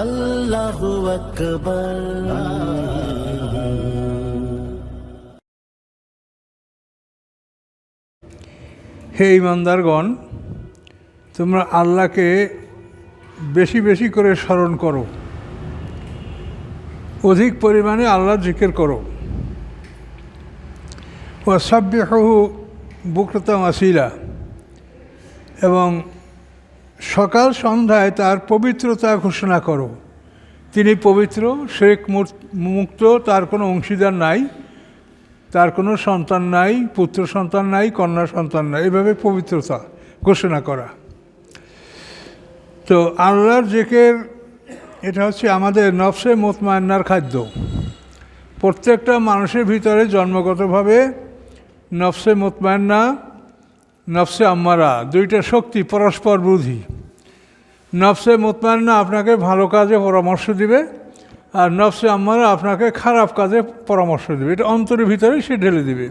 আল্লাহু হে ইমানদারগণ, তোমরা আল্লাহকে বেশি বেশি করে স্মরণ করো। অধিক পরিমাণে আল্লাহ জিকের করো। ও সাব্যহু বুকরতাম আসিলা এবং সকাল সন্ধ্যায় তার পবিত্রতা ঘোষণা করো। তিনি পবিত্র, শেখ মুক্ত, তার কোনো অংশীদার নাই, তার কোনো সন্তান নাই, পুত্র সন্তান নাই, কন্যা সন্তান নাই। এভাবে পবিত্রতা ঘোষণা করা। তো আল্লাহর জেকের, এটা হচ্ছে আমাদের নফসে মোতমান্নার খাদ্য। প্রত্যেকটা মানুষের ভিতরে জন্মগতভাবে নফসে মোতমান্না নফসে আম্মারা, দুইটা শক্তি, পরস্পর বিরোধী নফসে মোতমান্না আপনাকে ভালো কাজে পরামর্শ দিবে, আর নফসে আম্মারা আপনাকে খারাপ কাজে পরামর্শ দেবে। এটা অন্তরের ভিতরে সে ঢেলে দিবে।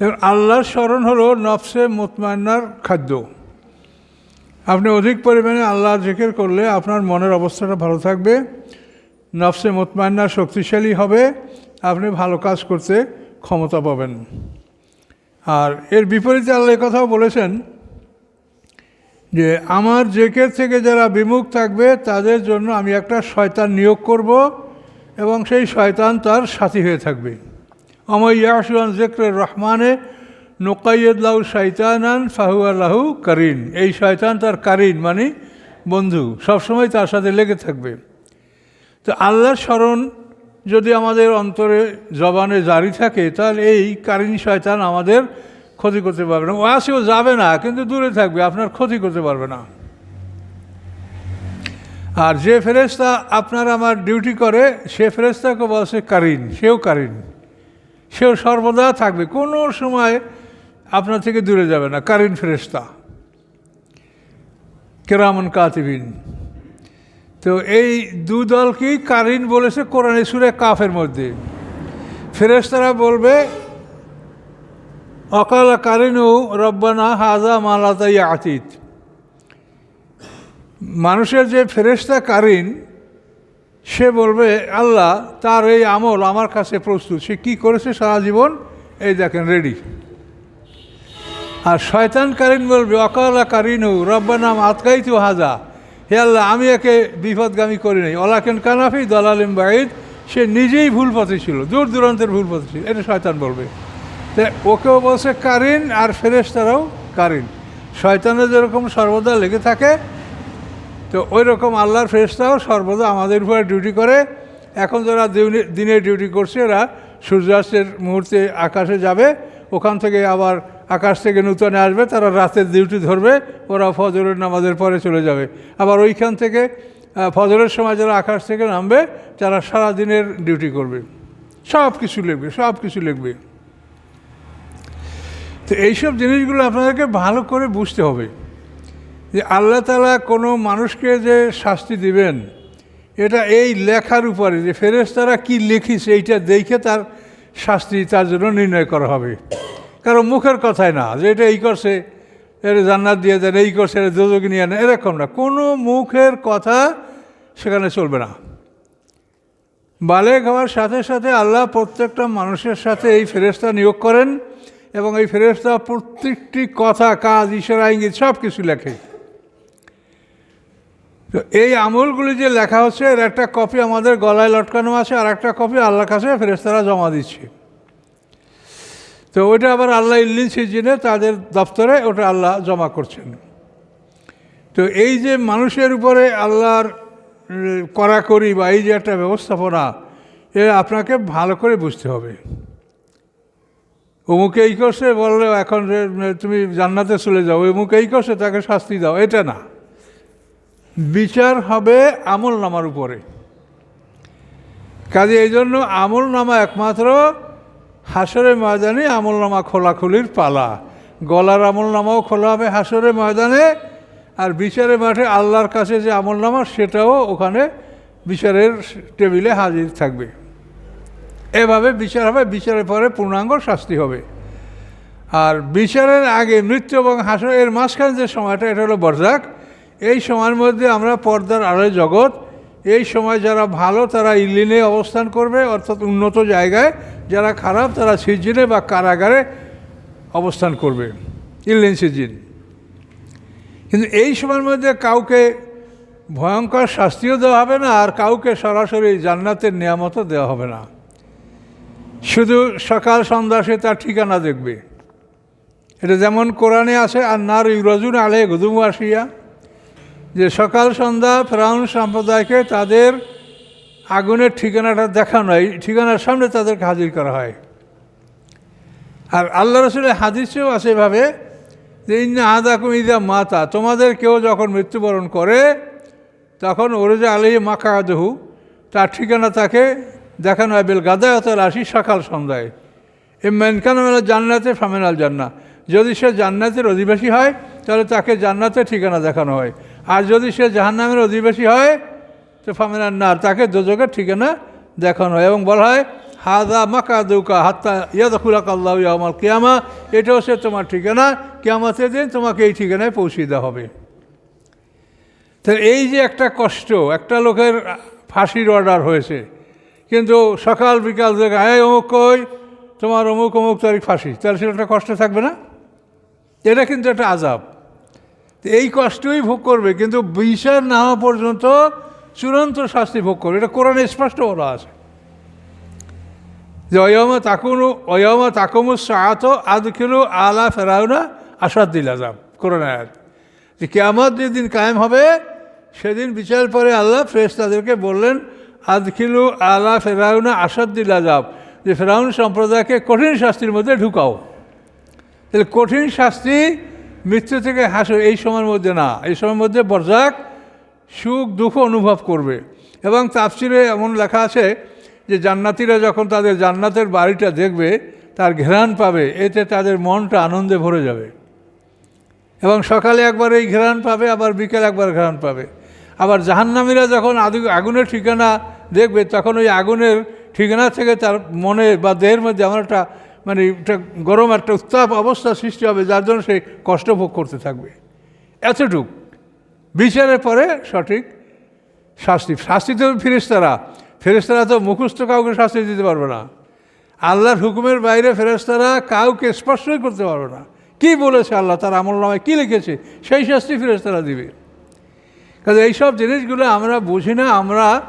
এবং আল্লাহর স্মরণ হলো নফসে মোতমান্নার খাদ্য। আপনি অধিক পরিমাণে আল্লাহ জেকের করলে আপনার মনের অবস্থাটা ভালো থাকবে, নফসে মোতমান্না শক্তিশালী হবে, আপনি ভালো কাজ করতে ক্ষমতা পাবেন। আর এর বিপরীতে আল্লাহ কথাও বলেছেন যে, আমার জেকের থেকে যারা বিমুখ থাকবে, তাদের জন্য আমি একটা শয়তান নিয়োগ করব এবং সেই শয়তান তার সাথী হয়ে থাকবে। আমার ইয়াসুয়ান জেকরের রহমানে নোকাইয়ুল্লাহ শৈতানান ফাহুয়াল্লাহু কারিন। এই শয়তান তার কারিন মানে বন্ধু, সবসময় তার সাথে লেগে থাকবে। তো আল্লাহর স্মরণ যদি আমাদের অন্তরে জবানে জারি থাকে, তাহলে এই কারিন শয়তান আমাদের ক্ষতি করতে পারবে না। ও যাবে না, কিন্তু দূরে থাকবে, আপনার ক্ষতি করতে পারবে না। আর যে ফেরেস্তা আপনার আমার ডিউটি করে, সে ফেরেস্তাকে বলছে কারিন, সেও কারিন। সেও সর্বদা থাকবে, কোনো সময় আপনার থেকে দূরে যাবে না, কারিন ফেরেস্তা কেরামন কাতিবিন। তো এই দু দলকেই কারিন বলেছে কোরআন সুরে কাফের মধ্যে। ফেরেস্তারা বলবে, অকাল কারিনু রব্বানা হাজা মালাতাই আতিত মানুষের যে ফেরেস্তা কারিন, সে বলবে, আল্লাহ তার এই আমল আমার কাছে প্রস্তুত। সে কী করেছে সারা জীবন? এই দেখেন রেডি আর শয়তান কারিন বলবে, অকালা কারিনু রব্বানাম আতকাই তু হাজা হে আল্লাহ, আমি একে বিপদগামী করি নাই। অলাকেন কানাফি দলালিম বাঈদ, সে নিজেই ভুল পথে ছিল, দূর দূরান্তের ভুল পথে ছিল। এটা শয়তান বলবে। তো ওকেও বলছে কারিন, আর ফেরেস্তারাও কারিন। শয়তানের যেরকম সর্বদা লেগে থাকে, তো ওই রকম আল্লাহর ফেরেস্তাও সর্বদা আমাদের উপরে ডিউটি করে। এখন যারা দিনে ডিউটি করছে, এরা সূর্যাস্তের মুহূর্তে আকাশে যাবে, ওখান থেকে আবার আকাশ থেকে নূতনে আসবে, তারা রাতের ডিউটি ধরবে, ওরা ফজরের নামাজের পরে চলে যাবে। আবার ওইখান থেকে ফজরের সময় যারা আকাশ থেকে নামবে, তারা সারা দিনের ডিউটি করবে। সব কিছু লিখবে, সব কিছু লিখবে। তো এইসব জিনিসগুলো আপনাদেরকে ভালো করে বুঝতে হবে যে আল্লাহ তালা কোনো মানুষকে যে শাস্তি দিবেন, এটা এই লেখার উপরে যে ফেরেশতারা কি লিখিস এইটা দেখে তার শাস্তি তার জন্য নির্ণয় করা হবে। কারণ মুখের কথাই না, যে এটা এই করছে, এর জান্নাত দিয়ে দেন, এই করছে এটা দোজকে নিয়ে আনে এরকম না। কোনো মুখের কথা সেখানে চলবে না। বালেক হওয়ার সাথে সাথে আল্লাহ প্রত্যেকটা মানুষের সাথে এই ফেরেস্তা নিয়োগ করেন এবং এই ফেরেস্তা প্রত্যেকটি কথা, কাজ, ইশারা, ইঙ্গিত সব কিছু লেখে। তো এই আমলগুলি যে লেখা হচ্ছে, এর একটা কপি আমাদের গলায় লটকানো আছে আর একটা কপি আল্লাহর কাছে ফেরেস্তারা জমা দিচ্ছে। তো ওইটা আবার আল্লাহ ইল্লিন সিজিনে তাদের দপ্তরে ওটা আল্লাহ জমা করছেন। তো এই যে মানুষের উপরে আল্লাহর কড়াকড়ি বা এই যে একটা ব্যবস্থাপনা, এ আপনাকে ভালো করে বুঝতে হবে। অমুকে এই করছে বললে এখন তুমি জান্নাতে চলে যাও, অমুকে এই করছে তাকে শাস্তি দাও, এটা না। বিচার হবে আমল নামার উপরে। কাজে এই জন্য আমল নামা একমাত্র হাসরে ময়দানে আমল নামা খোলাখুলির পালা। গলার আমল নামাও খোলা হবে হাসরে ময়দানে। আর বিচারের মাঠে আল্লাহর কাছে যে আমল নামা সেটাও ওখানে বিচারের টেবিলে হাজির থাকবে। এভাবে বিচার হবে, বিচারের পরে পূর্ণাঙ্গ শাস্তি হবে। আর বিচারের আগে মৃত্যু এবং হাসর, এর মাঝখানে যে সময়টা, এটা হলো বরজাক। এই সময়ের মধ্যে আমরা পর্দার আড়াই জগৎ। এই সময় যারা ভালো, তারা ইলিনে অবস্থান করবে, অর্থাৎ উন্নত জায়গায় যারা খারাপ, তারা সিজিনে বা কারাগারে অবস্থান করবে। ইলিন সিজিন কিন্তু এই সময়ের মধ্যে কাউকে ভয়ঙ্কর শাস্তিও দেওয়া হবে না, আর কাউকে সরাসরি জান্নাতের নিয়ামতও দেওয়া হবে না। শুধু সকাল সন্ধ্যা সে তার ঠিকানা দেখবে। এটা যেমন কোরআনে আছে আর নার ইউরাজুন আলে গুদুম আসিয়া যে সকাল সন্ধ্যা ফ্রাউন সম্প্রদায়কে তাদের আগুনের ঠিকানাটা দেখানো হয় ঠিকানার সামনে তাদেরকে হাজির করা হয়। আর আল্লাহ রসুলের হাদিসেও আছে এভাবে যে, ইন্না আদাকুম ইদা মাতা। তোমাদের কেউ যখন মৃত্যুবরণ করে, তখন ওরজা আলী মাকাদহু, তার ঠিকানা তাকে দেখানো হয়, বেল গাদায়তল আসি সকাল সন্ধ্যায়। এ মেনকানমেলা জান্নাতে ফামেনাল জান্না। যদি সে জান্নাতের অধিবাসী হয়, তাহলে তাকে জান্নাতের ঠিকানা দেখানো হয়। আর যদি সে জাহান্নামের অধিবাসী হয় তো ফামেনার নার তাকে দোজকের ঠিকানা দেখানো হয় এবং বলা হয়, হাদা মাকা দৌকা হাত্তা ইয়াদুলাক আল্লাহ ইয়ামাল কেয়ামা। এটা হচ্ছে তোমার ঠিকানা। কেয়ামাতে দিন তোমাকে এই ঠিকানায় পৌঁছে দেওয়া হবে। তো এই যে একটা কষ্ট, একটা লোকের ফাঁসির অর্ডার হয়েছে, কিন্তু সকাল বিকাল থেকে হ্যাঁ অমুক কই, তোমার অমুক অমুক তারিখ ফাঁসি। তাহলে সেটা একটা কষ্ট থাকবে না? এটা কিন্তু একটা আজাব এই কষ্টই ভোগ করবে, কিন্তু বিচার না হওয়া পর্যন্ত চূড়ান্ত শাস্তি ভোগ করবে। এটা কোরআনে স্পষ্ট বলা আছে। যে অয়মা তাকুনু, অয়মা তাকুমু সাহাত আদখিলু আলা ফেরাউনা আসাদ দিল আজাব কোরআন আয়াত। যে কেয়ামত যেদিন কায়েম হবে, সেদিন বিচার পরে আল্লাহ ফ্রেশ তাদেরকে বললেন, আদখিলু আলা ফেরাউনা আসাদ দিল আজাব যে ফেরাউন সম্প্রদায়কে কঠিন শাস্তির মধ্যে ঢুকাও। তাহলে কঠিন শাস্তি মৃত্যু থেকে হাসো এই সময়ের মধ্যে না। এই সময়ের মধ্যে বরজাক সুখ, দুঃখ অনুভব করবে। এবং তাফসিরে এমন লেখা আছে যে জান্নাতিরা যখন তাদের জান্নাতের বাড়িটা দেখবে, তার ঘেরান পাবে, এতে তাদের মনটা আনন্দে ভরে যাবে। এবং সকালে একবার এই ঘেরান পাবে, আবার বিকেল একবার ঘেরান পাবে। আবার জাহান্নামীরা যখন আদু আগুনের ঠিকানা দেখবে, তখন ওই আগুনের ঠিকানা থেকে তার মনে বা দেহের মধ্যে আমার একটা মানে একটা গরম, একটা উত্তাপ অবস্থা সৃষ্টি হবে, যার জন্য সে কষ্ট ভোগ করতে থাকবে। এতটুক। বিচারের পরে সঠিক শাস্তি। শাস্তি তো ফেরেস্তারা ফেরেস্তারা তো মুখস্থ কাউকে শাস্তি দিতে পারবে না। আল্লাহর হুকুমের বাইরে ফেরেস্তারা কাউকে স্পর্শই করতে পারবে না। কি বলেছে আল্লাহ? তার আমল নামে কী লিখেছে? সেই শাস্তি ফেরেস্তারা দিবে। কাজে এইসব জিনিসগুলো আমরা বুঝি না। আমরা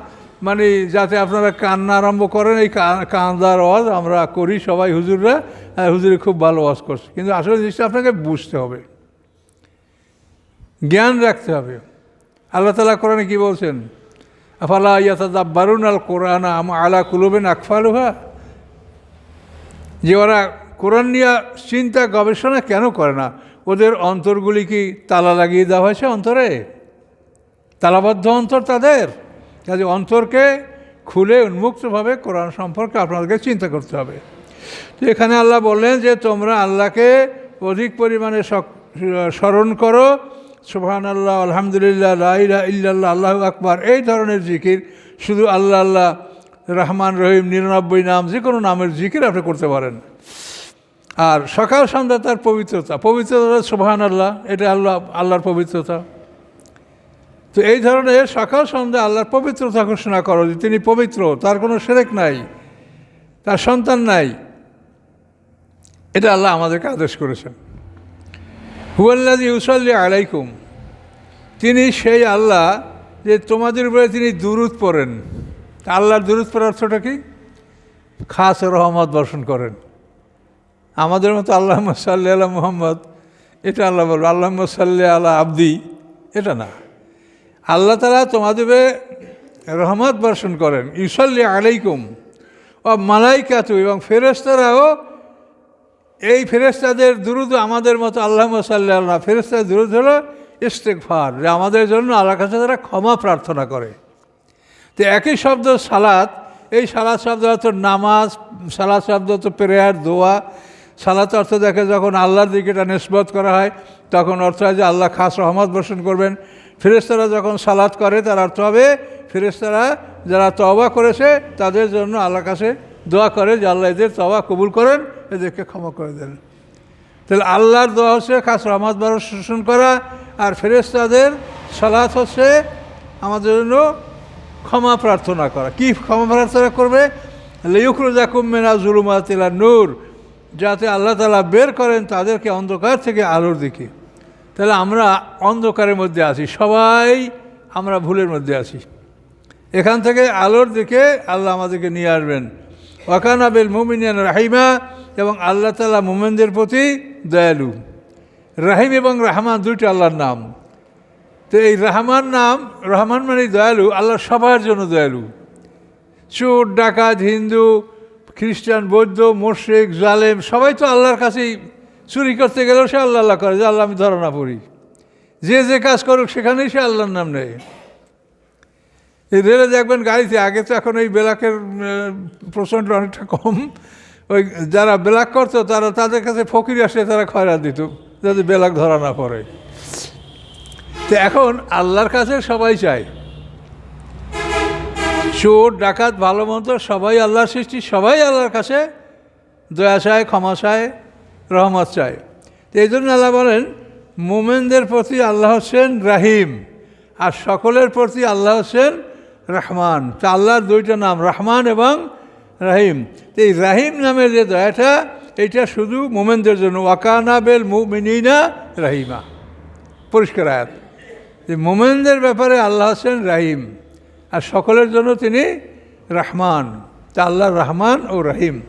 মানে যাতে আপনারা কান্না আরম্ভ করেন, এই কান্দার ওয়াজ আমরা করি সবাই হুজুররা। হুজুরে খুব ভালো ওয়াজ করছে। কিন্তু আসলে জিনিসটা আপনাকে বুঝতে হবে। জ্ঞান রাখতে হবে। আল্লাহ তালা কোরআনে কি বলছেন? আফালা ইয়াতাদা বারুন আল কোরআন আলা কুলুবেন আকফালুহা? যে ওরা কোরআন নিয়ে চিন্তা গবেষণা কেন করে না? ওদের অন্তরগুলি কি তালা লাগিয়ে দেওয়া হয়েছে অন্তরে? তালাবদ্ধ অন্তর তাদের। কাজে অন্তরকে খুলে উন্মুক্তভাবে কোরআন সম্পর্কে আপনাদেরকে চিন্তা করতে হবে। তো এখানে আল্লাহ বললেন যে, তোমরা আল্লাহকে অধিক পরিমাণে স্মরণ করো সুবহান আল্লাহ আলহামদুলিল্লাহ লাইলা ইল্লাল্লাহ, আল্লাহ আকবার, এই ধরনের জিকির শুধু আল্লাহ আল্লাহ, রহমান, রহিম, নিরানব্বই নাম যে কোনো নামের জিকির আপনি করতে পারেন। আর সকাল সন্ধ্যা তার পবিত্রতা পবিত্রতা সুবহান আল্লাহ এটা আল্লাহ, আল্লাহর পবিত্রতা। তো এই ধরনের সকাল সন্ধ্যা আল্লাহর পবিত্রতা ঘোষণা করো যে তিনি পবিত্র, তার কোনো সেরেক নাই, তার সন্তান নাই। এটা আল্লাহ আমাদেরকে আদেশ করেছেন। হুয়াল্লাদি ইউসাল্লি আলাইকুম। তিনি সেই আল্লাহ যে তোমাদের উপরে তিনি দুরুদ পড়েন। আল্লাহর দুরুদ পড়ার অর্থটা কি? খাস রহমত বর্ষণ করেন। আমাদের মতো আল্লাহ সাল্লি আল্লাহ মোহাম্মদ, এটা আল্লাহ বলব আল্লাহ সাল্লি আল্লাহ আব্দি, এটা না। আল্লাহ তালা তোমাদের রহমত বর্ষণ করেন। ইউসাল্লি আলাইকুম, ও মালাইকাতু এবং ফেরেস্তারাও এই ফেরেস্তাদের দুরুদ আমাদের মতো আল্লাহ সাল্লাহ আল্লাহ দুরুদ হলো ইস্তেকফার যে আমাদের জন্য আল্লাহর কাছে তারা ক্ষমা প্রার্থনা করে। তো একই শব্দ সালাত, এই সালাত শব্দ অর্থ নামাজ, সালাত শব্দ অর্থ প্রেয়ার, দোয়া। সালাত অর্থ দেখে যখন আল্লাহর দিকে এটা নিষ্পত করা হয়, তখন অর্থ হয় যে আল্লাহ খাস রহমত বর্ষণ করবেন। ফেরেস্তারা যখন সালাত করে, তার অর্থ হবে ফেরেস্তারা যারা তবা করেছে, তাদের জন্য আল্লাহর কাছে দোয়া করে যে আল্লাহ এদের তবা কবুল করেন। এদেরকে ক্ষমা করে দেন। তাহলে আল্লাহর দোয়া হচ্ছে খাস রহমত শোষণ করা, আর ফেরেস্তাদের সালাত হচ্ছে আমাদের জন্য ক্ষমা প্রার্থনা করা। কি ক্ষমা প্রার্থনা করবে? লেউখরুজাকুমেনা জুলুমাতিলা নূর। যাতে আল্লাহ তালা বের করেন তাদেরকে অন্ধকার থেকে আলোর দিকে। তাহলে আমরা অন্ধকারের মধ্যে আছি, সবাই আমরা ভুলের মধ্যে আছি। এখান থেকে আলোর দিকে আল্লাহ আমাদেরকে নিয়ে আসবেন। ওয়াকান আবেল মুমিনিয়ান রাহিমা। এবং আল্লাহ তালা মোমেনদের প্রতি দয়ালু। রাহিম এবং রাহমান দুইটা আল্লাহর নাম। তো এই রাহমান নাম, রহমান মানে দয়ালু আল্লাহ সবার জন্য দয়ালু। চোর, ডাকাত, হিন্দু, খ্রিস্টান, বৌদ্ধ মোর্শেক জালেম, সবাই তো আল্লাহর কাছেই চুরি করতে গেলেও সে আল্লাহ আল্লাহ করে, যে আল্লাহ আমি ধরা না পড়ি যে যে কাজ করুক, সেখানেই সে আল্লাহর নাম নেয়। এই রেলে দেখবেন গাড়িতে, আগে তো এখন এই বেলাকের প্রচণ্ড অনেকটা কম। ওই যারা বেলাক করতো, তারা তাদের কাছে ফকির আসলে তারা খয়রাত দিত, যাতে বেলাক ধরা না পড়ে। তো এখন আল্লাহর কাছে সবাই চায়। চোর, ডাকাত, ভালো মন্দ, সবাই আল্লাহর সৃষ্টি, সবাই আল্লাহর কাছে দয়া চায়, ক্ষমা চায়, রহমত চায়। তো এই জন্য আল্লাহ বলেন, মোমেনদের প্রতি আল্লাহ হোসেন রাহিম, আর সকলের প্রতি আল্লাহ হোসেন রহমান। তা আল্লাহর দুইটা নাম, রহমান এবং রাহিম। তো এই রাহিম নামের যে দয়াটা এটা শুধু মোমেনদের জন্য। ওয়াকানা বেল মুমিনা রাহিমা। পরিষ্কার আয়াত। যে মোমেনদের ব্যাপারে আল্লাহ হোসেন রাহিম। আর সকলের জন্য তিনি রহমান। তা আল্লাহ রহমান ও রহিম।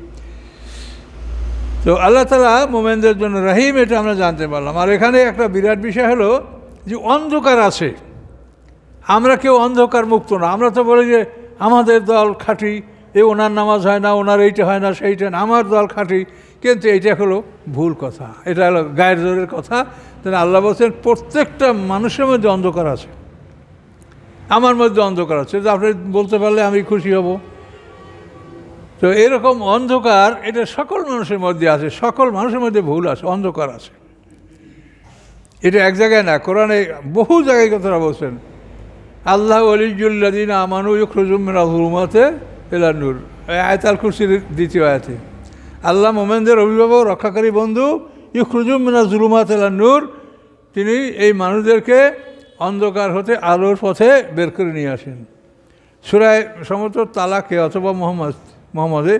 তো আল্লাহ তালা মোমেনদের জন্য রহিম, এটা আমরা জানতে পারলাম। আর এখানে একটা বিরাট বিষয় হলো যে অন্ধকার আছে। আমরা কেউ অন্ধকার মুক্ত না। আমরা তো বলি যে আমাদের দল খাঁটি এ ওনার নামাজ হয় না, ওনার এইটা হয় না, সেইটা না। আমার দল খাঁটি, কিন্তু এইটা হলো ভুল কথা। এটা হলো গায়ের জোরের কথা। তাহলে আল্লাহ বলছেন, প্রত্যেকটা মানুষের মধ্যে অন্ধকার আছে। আমার মধ্যে অন্ধকার আছে। যে আপনি বলতে পারলে আমি খুশি হব। তো এরকম অন্ধকার, এটা সকল মানুষের মধ্যে আছে, সকল মানুষের মধ্যে ভুল আছে, অন্ধকার আছে। এটা এক জায়গায় না, কোরআনে বহু জায়গায় কথাটা বলছেন। আল্লাহ অলিজুল্লাদিন আমানু ইখরুজুমিনা হুরুমাতে এলানুর আয়তাল খুশির দ্বিতীয় আয়াতে। আল্লাহ মোমেনদের অভিভাবক, রক্ষাকারী বন্ধু ইখরুজুমিনা জুলুমাত এলানুর তিনি এই মানুষদেরকে অন্ধকার হতে, আলোর পথে বের করে নিয়ে আসেন। সুরায় সমস্ত তালাকে অথবা মোহাম্মদ, মোহাম্মদে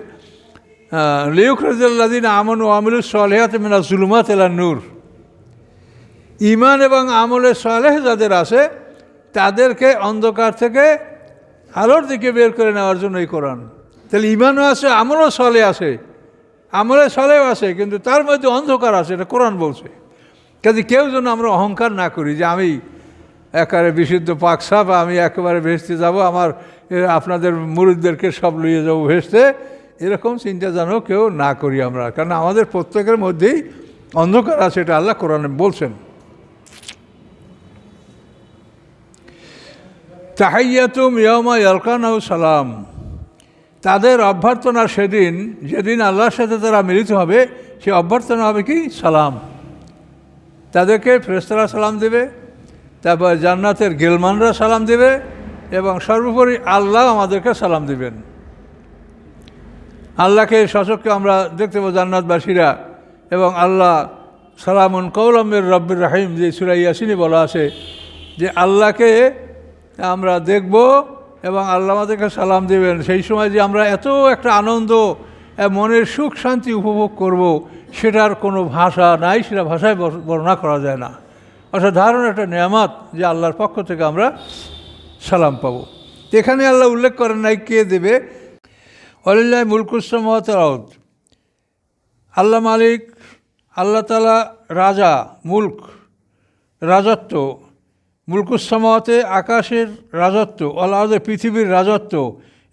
লিউখ রাজিয়াল্লাদিন আমন ও আমিলুস সলেহাত মিনা জুলুমাত এলানুর ইমান এবং আমলের সালেহ যাদের আছে, তাদেরকে অন্ধকার থেকে আলোর দিকে বের করে নেওয়ার জন্য এই কোরআন। তাহলে ইমানও আছে, আমলও সলে আছে। আমলে সলেও আছে, কিন্তু তার মধ্যে অন্ধকার আছে, এটা কোরআন বলছে। কাজে কেউ যেন আমরা অহংকার না করি যে আমি একেবারে বিশুদ্ধ পাক সাপ, আমি একেবারে ভেসতে যাব, আমার আপনাদের মুরিদদেরকে সব লইয়ে যাব ভেসতে। এরকম চিন্তা যেন কেউ না করি আমরা। কারণ আমাদের প্রত্যেকের মধ্যেই অন্ধকার আছে, এটা আল্লাহ কোরআনে বলছেন। তাহাইয়াতুম ইয়মা ইয়ালকানাউ সালাম। তাদের অভ্যর্থনা সেদিন, যেদিন আল্লাহর সাথে তারা মিলিত হবে, সে অভ্যর্থনা হবে কি? সালাম। তাদেরকে ফেরেস্তারা সালাম দেবে, তারপর জান্নাতের গেলমানরা সালাম দেবে, এবং সর্বোপরি আল্লাহ আমাদেরকে সালাম দিবেন। আল্লাহকে সচককে আমরা দেখতে পাবো জান্নাতবাসীরা, এবং আল্লাহ সালামুন কৌলমের রব্বির রাহিম, যে সুরাই ইয়াসিনী বলা আছে, যে আল্লাহকে আমরা দেখব এবং আল্লাহ আমাদেরকে সালাম দেবেন। সেই সময় যে আমরা এত একটা আনন্দ মনের সুখ শান্তি উপভোগ করব, সেটার কোনো ভাষা নাই, সেটা ভাষায় বর- বর্ণনা করা যায় না। অসাধারণ একটা নিয়ামত যে আল্লাহর পক্ষ থেকে আমরা সালাম পাবো। এখানে আল্লাহ উল্লেখ করেন নাই কে দেবে। অলিল্লাহ মুলকুসমাত আল্লাহ মালিক, আল্লাহ তালা রাজা, মুল্ক, রাজত্ব মুলকুসমাতে আকাশের রাজত্ব আল্লাহ পৃথিবীর রাজত্ব,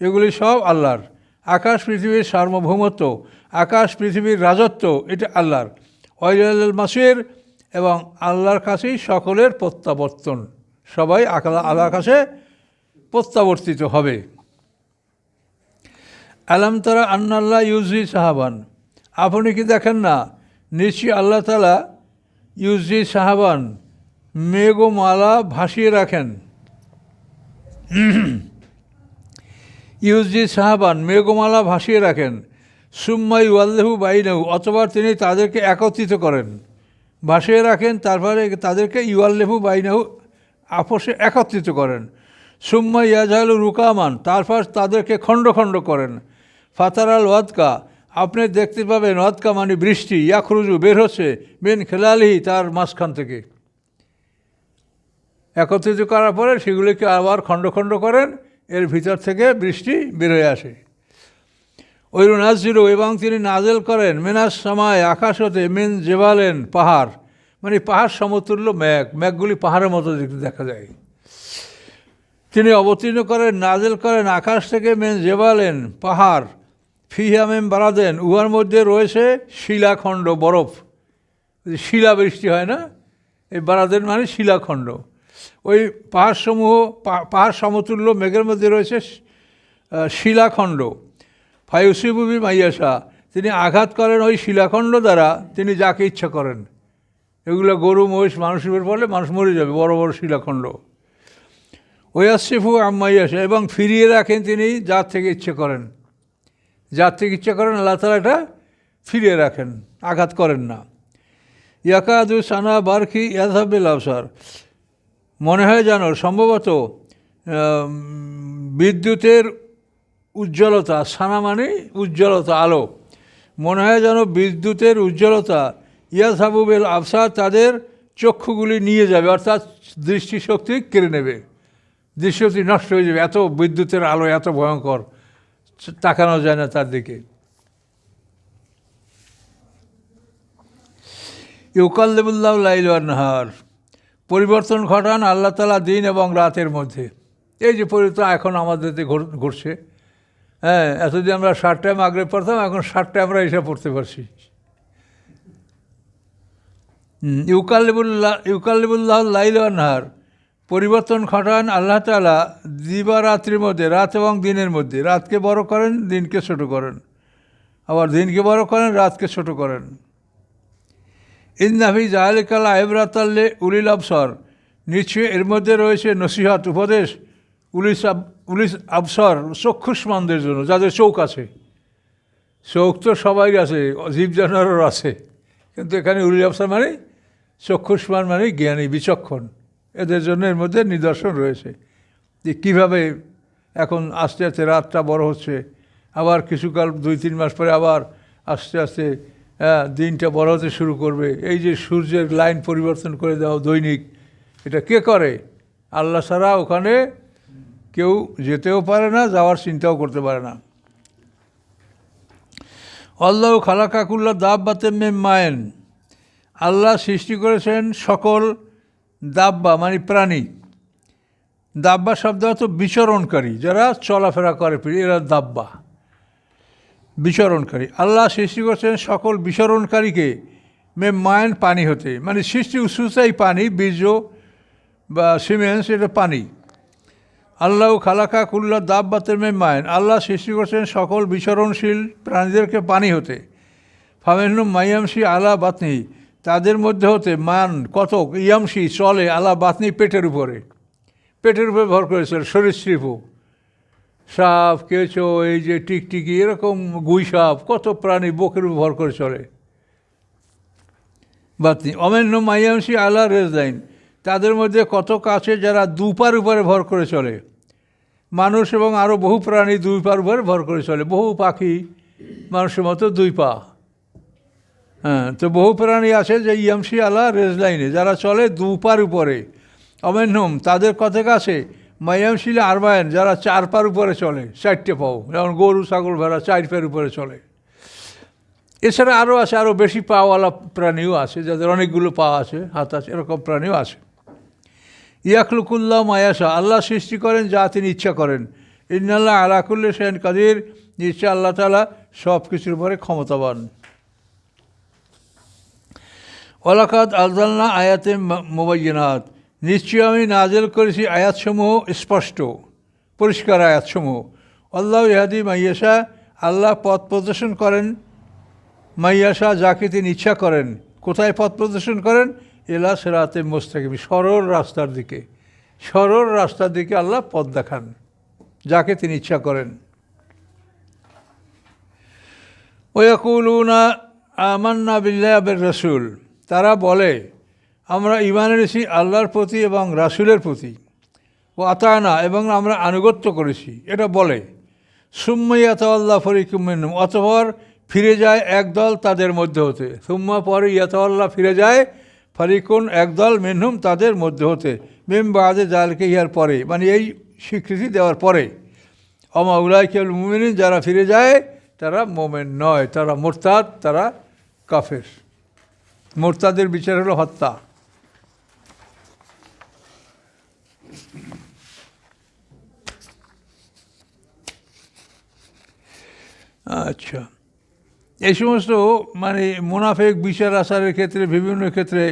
এগুলি সব আল্লাহর। আকাশ পৃথিবীর সার্বভৌমত্ব, আকাশ পৃথিবীর রাজত্ব, এটা আল্লাহর। ওয়াইল মাসির এবং আল্লাহর কাছেই সকলের প্রত্যাবর্তন। সবাই আল্লাহ আল্লাহর কাছে প্রত্যাবর্তিত হবে। আলাম তারা আন্নাল্লাহ ইউজি সাহাবান। আপনি কি দেখেন না? নিশ্চয়ই আল্লাহ তালা ইউজি সাহাবান মেঘমালা ভাসিয়ে রাখেন। ইউজি সাহাবান মেঘমালা ভাসিয়ে রাখেন। সুম্মাই ওয়াল্লাহু বাইনাহু, অথবা তিনি তাদেরকে একত্রিত করেন। ভাসিয়ে রাখেন, তারপরে তাদেরকে ইউয়াল্লেহু বাইনাহু আপোষে একত্রিত করেন। সুম্মা ইয়াজালু রুকামান, তারপর তাদেরকে খণ্ড খণ্ড করেন। ফাতারাল ওয়াদকা, আপনি দেখতে পাবেন ওয়াদকা মানে বৃষ্টি, ইয়াখরুজু, বের হচ্ছে বেন খেলালিহি, তার মাঝখান থেকে। একত্রিত করার পরে সেগুলিকে আবার খণ্ড খণ্ড করেন, এর ভিতর থেকে বৃষ্টি বের হয়ে আসে। ওই নাজিরু এবং তিনি নাজেল করেন, মেনাস সময় আকাশ হতে মেন জেবালেন পাহাড় মানে পাহাড় সমতুল্য ম্যাগ ম্যাগগুলি পাহাড়ের মতো দেখা যায়। তিনি অবতীর্ণ করেন, নাজেল করেন, আকাশ থেকে মেন জেবালেন পাহাড় ফিহামেম বাড়াদেন উহার মধ্যে রয়েছে শিলাখণ্ড, বরফ। শিলা বৃষ্টি হয় না? এই বারাদেন মানে শিলাখণ্ড। ওই পাহাড়সমূহ পাহাড় সমতুল্য মেঘের মধ্যে রয়েছে শিলাখণ্ড ফায়ুসিবুবি মাইয়াশা। তিনি আঘাত করেন ওই শিলাখণ্ড দ্বারা, তিনি যাকে ইচ্ছা করেন। এগুলো গরু, মহিষ মানুষের ফলে মানুষ মরে যাবে, বড় বড় শিলাখণ্ড। ওয়াসিফু আম্মাইয়াশা এবং ফিরিয়ে রাখেন তিনি যার থেকে ইচ্ছে করেন। যার থেকে ইচ্ছে করেন, আল্লাহ তালা এটা ফিরিয়ে রাখেন, আঘাত করেন না। ইয়াকাদু সানা বারকি ইয়াজাবিল আবসার। মনে হয় যেন সম্ভবত বিদ্যুতের উজ্জ্বলতা, সানা মানে উজ্জ্বলতা, আলো। মনে হয় যেন বিদ্যুতের উজ্জ্বলতা ইয়া ইয়াসাবুবেল আফসা তাদের চক্ষুগুলি নিয়ে যাবে, অর্থাৎ দৃষ্টিশক্তি কেড়ে নেবে। দৃষ্টিশক্তি নষ্ট হয়ে যাবে, এত বিদ্যুতের আলো, এত ভয়ঙ্কর। তাকানো যায় না তার দিকে। ইউকাল্লেবুল্লাহ লাইল নাহার পরিবর্তন ঘটান আল্লাহ তালা দিন এবং রাতের মধ্যে। এই যে পরিবর্তন এখন আমাদের ঘট- ঘটছে হ্যাঁ এতদিন আমরা ষাট টাইম আগ্রে পড়তাম এখন ষাট টাইম আমরা এসে পড়তে পারছি। হুম, ইউকাল্লিবুল্লাহ ইউকাল্লিবুল্লাহ লাইল নাহার। পরিবর্তন ঘটান আল্লাহ তালা দিবারাত্রির মধ্যে রাত এবং দিনের মধ্যে। রাতকে বড় করেন দিনকে ছোট করেন। আবার দিনকে বড় করেন রাতকে ছোট করেন। ইন্নাফি জাহালিকালা আইবরাতাল্লে উলিল আবসর নিশ্চয়ই এর মধ্যে রয়েছে নসিহত, উপদেশ, উলিস আব, উলিস আবসর, চক্ষুষ্মানদের জন্য, যাদের চোখ আছে। চোখ তো সবাই আছে, জীব জানোয়ারও আছে। কিন্তু এখানে উলিল আবসর মানে চক্ষুষ্মান মানে জ্ঞানী, বিচক্ষণ। এদের জন্য এর মধ্যে নিদর্শন রয়েছে। যে কীভাবে এখন আস্তে আস্তে রাতটা বড় হচ্ছে, আবার কিছুকাল দুই তিন মাস পরে আবার আস্তে আস্তে হ্যাঁ দিনটা বড় হতে শুরু করবে। এই যে সূর্যের লাইন পরিবর্তন করে দেওয়া দৈনিক, এটা কে করে? আল্লাহ ছাড়া ওখানে কেউ যেতেও পারে না, যাওয়ার চিন্তাও করতে পারে না। আল্লাহ খালাকাকুল্লা দাব্বাতে মে মায়েন। আল্লাহ সৃষ্টি করেছেন সকল দাব্বা মানে প্রাণী। দাব্বা শব্দ অর্থ বিচরণকারী, যারা চলাফেরা করে, এরা দাব্বা। বিচরণকারী। আল্লাহ সৃষ্টি করছেন সকল বিচরণকারীকে। মে মায়ন পানি হতে। মানে সৃষ্টি উৎসুতাই পানি, বীর্য বা সিমেন্স, এটা পানি। আল্লাহ খালাকা কুল্লা দাব্বাতের মে মায়ন আল্লাহ সৃষ্টি করছেন সকল বিচরণশীল প্রাণীদেরকে পানি হতে। ফামেনু মাইয়ামসি আলা বাতনি। তাদের মধ্যে হতে মান, কতক ইয়ামসি চলে আলা বাতনি পেটের উপরে। পেটের উপরে ভর করেছিল সরীসৃপও সাপ, কেঁচো, এই যে টিকটিকি, এরকম গুই সাপ, কত প্রাণী বকের ভর করে চলে বাতনি অমেন্য মাইয়ামসি আলা রেজদাইন তাদের মধ্যে কত কাছে যারা দুপার উপরে ভর করে চলে মানুষ এবং আরও বহু প্রাণী দুই পার উপরে ভর করে চলে বহু পাখি, মানুষের মতো দুই পা। হ্যাঁ তো বহু প্রাণী আছে যে ইয়ামসি আলা রেজলাইনে যারা চলে দুপার উপরে। অমেন্যম, তাদের কতক আছে মায়ামশিলা আরবায়ন যারা চার পার উপরে চলে, চারটে পাও। যেমন গরু, ছাগল ভেড়া চার পায়ের উপরে চলে। এছাড়া আরও আছে আরও বেশি পাওয়ালা প্রাণীও আছে, যাদের অনেকগুলো পা আছে, হাত আছে, এরকম প্রাণীও আছে। ইয়াকলুকুল্লাহ মায়াসা আল্লাহ সৃষ্টি করেন যা তিনি ইচ্ছা করেন। ইন্নাল্লাহ আলাকুল্লি সেন কাদির, নিশ্চয় আল্লাহ তালা সব কিছুর উপরে ক্ষমতাবান। ওলাকাত আলদাল্লা আয়াতে মোবাইনাত নিশ্চয়ই আমি নাজেল করেছি আয়াতসমূহ স্পষ্ট, পরিষ্কার আয়াতসমূহ। আল্লাহ ইহাদি মাইয়াশা, আল্লাহ পথ প্রদর্শন করেন। মাইয়াশা যাকে তিনি ইচ্ছা করেন, কোথায় পথ প্রদর্শন করেন? এলা সেরাতে মোস্তাকিম, সরল রাস্তার দিকে। সরল রাস্তার দিকে আল্লাহ পথ দেখান, যাকে তিনি ইচ্ছা করেন। ওয়াকুলুনা আমান্না বিল্লাহ রসুল, তারা বলে আমরা ইমান এনেছি আল্লাহর প্রতি এবং রাসুলের প্রতি। ও আতায়না এবং আমরা আনুগত্য করেছি। এটা বলে সুম্মাই ইয়াতাল্লাহ ফরিকুমিনুম অতপর ফিরে যায় একদল তাদের মধ্যে হতে। সুম্মা পরে ইয়াতাল্লাহ ফিরে যায়, ফারিকুন একদল মিনহুম তাদের মধ্যে হতে। মেম বাদে জালকে ইহার পরে। মানে এই স্বীকৃতি দেওয়ার পরে। অমা উলাই কেবল মুমিনিন যারা ফিরে যায়, তারা মোমেন নয়, তারা মোরতাদ, তারা কাফের। মোরতাদের বিচার হলো হত্যা। আচ্ছা। এই সমস্ত মানে মুনাফেক বিচার আসারের ক্ষেত্রে, বিভিন্ন ক্ষেত্রে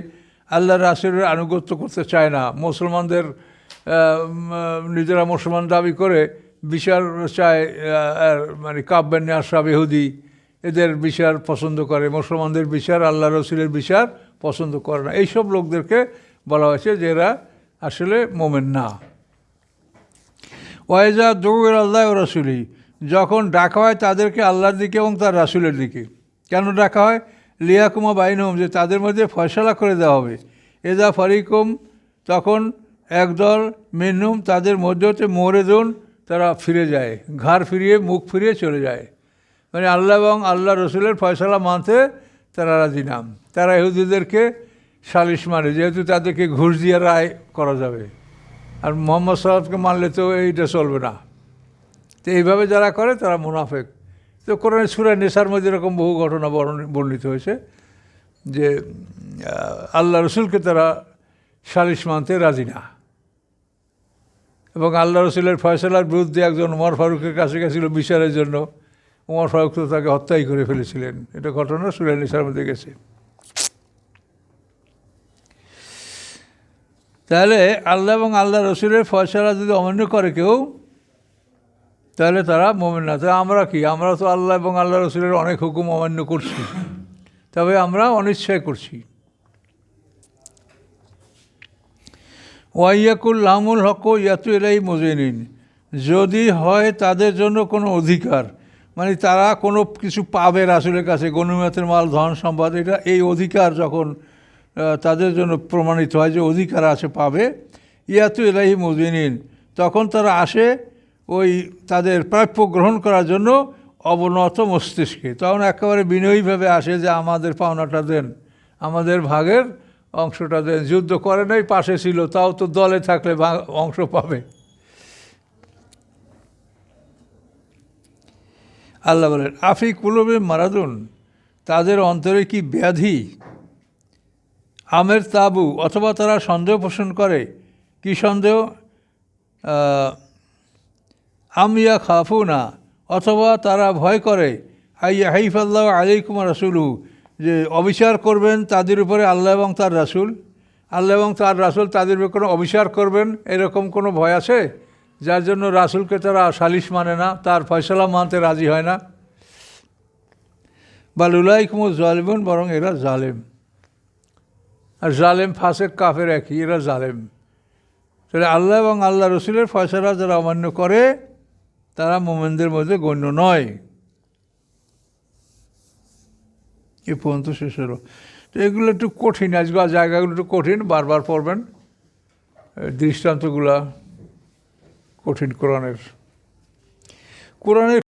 আল্লাহ রাসুলের আনুগত্য করতে চায় না। মুসলমানদের নিজেরা মুসলমান দাবি করে বিচার চায় মানে কাব্যান্নে আশরাফ ইহুদি এদের বিচার পছন্দ করে। মুসলমানদের বিচার আল্লাহ রসুলের বিচার পছন্দ করে না। এইসব লোকদেরকে বলা হয়েছে যে এরা আসলে মোমেন না। ওয়াইজা দৌড় আল্লাহ রসুলি। যখন ডাকা হয় তাদেরকে আল্লাহর দিকে এবং তার রাসুলের দিকে। কেন ডাকা হয়? লিয়াকুমা বাইনহম, যে তাদের মধ্যে ফয়সলা করে দেওয়া হবে। এদা ফারিকুম, তখন একদল মেনুম তাদের মধ্যে হতে মোরেদুন তারা ফিরে যায়। ঘাড় ফিরিয়ে, মুখ ফিরিয়ে চলে যায়। মানে আল্লাহ এবং আল্লাহ রসুলের ফয়সলা মানতে তারা রাজি নাম তারা ইহুদিদেরকে সালিশ মানে যেহেতু তাদেরকে ঘুষ দিয়ে রায় করা যাবে। আর মোহাম্মদ সাল্লামকে মানলে তো এইটা চলবে না। তো এইভাবে যারা করে, তারা মুনাফেক। তো কোরআন সুরায় নেশার মধ্যে এরকম বহু ঘটনা বর্ণ- বর্ণিত হয়েছে যে আল্লাহ রসুলকে তারা সালিশ মানতে রাজি না। এবং আল্লাহ রসুলের ফয়সলার বিরুদ্ধে একজন উমর ফারুকের কাছে গেছিল বিচারের জন্য। উমর ফারুক তো তাকে হত্যাই করে ফেলেছিলেন। এটা ঘটনা সুরায় নেশার মধ্যে গেছে। তাহলে আল্লাহ এবং আল্লাহ রসুলের ফয়সলা যদি অমান্য করে কেউ তাহলে তারা মোমেন না। তাহলে আমরা কি? আমরা তো আল্লাহ এবং আল্লাহ রসুলের অনেক হুকুম অমান্য করছি। তবে আমরা অনিচ্ছায় করছি। ওয়াইয়াকুল লামুল হক ইয়াতু এলাই মজেনিন। যদি হয় তাদের জন্য কোনো অধিকার মানে তারা কোনো কিছু পাবে রাসুলের কাছে, গণিমতের মাল, ধন সম্পদ, এটা এই অধিকার যখন তাদের জন্য প্রমাণিত হয় যে অধিকার আছে, পাবে, ইয়াতু এলাহি মজিনিন। তখন তারা আসে ওই তাদের প্রাপ্য গ্রহণ করার জন্য অবনত মস্তিষ্কে। তখন একেবারে বিনয়ীভাবে আসে যে আমাদের পাওনাটা দেন, আমাদের ভাগের অংশটা দেন। যুদ্ধ করে নাই, পাশে ছিল, তাও তো দলে থাকলে অংশ পাবে। আল্লাহ বলেন আফি কুলবে মারাদুন, তাদের অন্তরে কি ব্যাধি? আমের তাবু, অথবা তারা সন্দেহ পোষণ করে? কি সন্দেহ? আমিয়া খাফু না অথবা তারা ভয় করে, আইয়া হাইফাল্লাহ আলাইকুম রাসুলু, যে অবিচার করবেন তাদের উপরে আল্লাহ এবং তার রাসূল। আল্লাহ এবং তার রাসূল তাদের উপরে কোনো অবিচার করবেন, এরকম কোনো ভয় আছে? যার জন্য রাসূলকে তারা সালিশ মানে না, তার ফয়সলা মানতে রাজি হয় না। বা লুলাইকুমুল জালিমুন বরং এরা জালেম। আর জালেম ফাসেক, কাফের একই, এরা জালেম। তাহলে আল্লাহ এবং আল্লাহ রসুলের ফয়সলা যারা অমান্য করে তারা মোমেনদের মধ্যে গণ্য নয়। এ পর্যন্ত শেষ হলো। তো এগুলো একটু কঠিন আজকে জায়গাগুলো একটু কঠিন, বারবার পড়বেন। দৃষ্টান্তগুলা কঠিন কোরআনের। কোরআনের